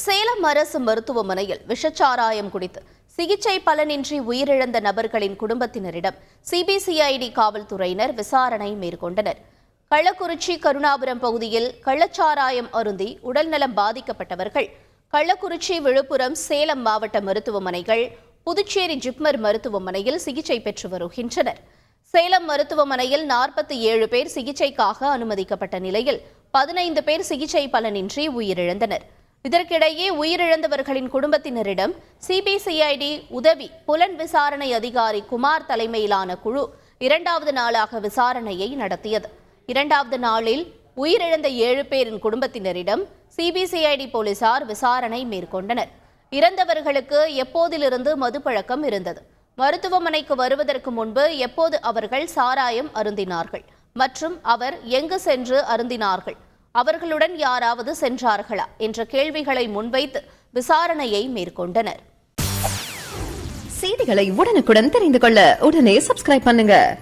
சேலம் அரசு மருத்துவமனையில் விஷச்சாராயம் குடித்து சிகிச்சை பலனின்றி உயிரிழந்த நபர்களின் குடும்பத்தினரிடம் சிபிசிஐடி காவல்துறையினர் விசாரணை மேற்கொண்டனர். கள்ளக்குறிச்சி கருணாபுரம் பகுதியில் கள்ளச்சாராயம் அருந்தி உடல்நலம் பாதிக்கப்பட்டவர்கள். கள்ளக்குறிச்சி விழுப்புரம் சேலம் மாவட்ட மருத்துவமனைகள் புதுச்சேரி ஜிப்மர் மருத்துவமனையில் சிகிச்சை பெற்று வருகின்றனர். சேலம் மருத்துவமனையில் நாற்பத்தி ஏழு பேர் சிகிச்சைக்காக அனுமதிக்கப்பட்ட நிலையில் பதினைந்து பேர் சிகிச்சை பலனின்றி உயிரிழந்தனர். இதற்கிடையே உயிரிழந்தவர்களின் குடும்பத்தினரிடம் சிபிசிஐடி உதவி புலன் விசாரணை அதிகாரி குமார் தலைமையிலான குழு இரண்டாவது நாளாக விசாரணையை நடத்தியது. இரண்டாவது நாளில் உயிரிழந்த ஏழு பேரின் குடும்பத்தினரிடம் சிபிசிஐடி போலீசார் விசாரணை மேற்கொண்டனர். இறந்தவர்களுக்கு எப்போதிலிருந்து மதுப்பழக்கம் இருந்தது? மருத்துவமனைக்கு வருவதற்கு முன்பு எப்போது அவர்கள் சாராயம் அருந்தினார்கள்? மற்றும் அவர் எங்கு சென்று அருந்தினார்கள்? அவர்களுடன் யாராவது சென்றார்களா என்ற கேள்விகளை முன்வைத்து விசாரணையை மேற்கொண்டனர். செய்திகளை உடனுக்குடன் தெரிந்து கொள்ள உடனே சப்ஸ்கிரைப் பண்ணுங்க.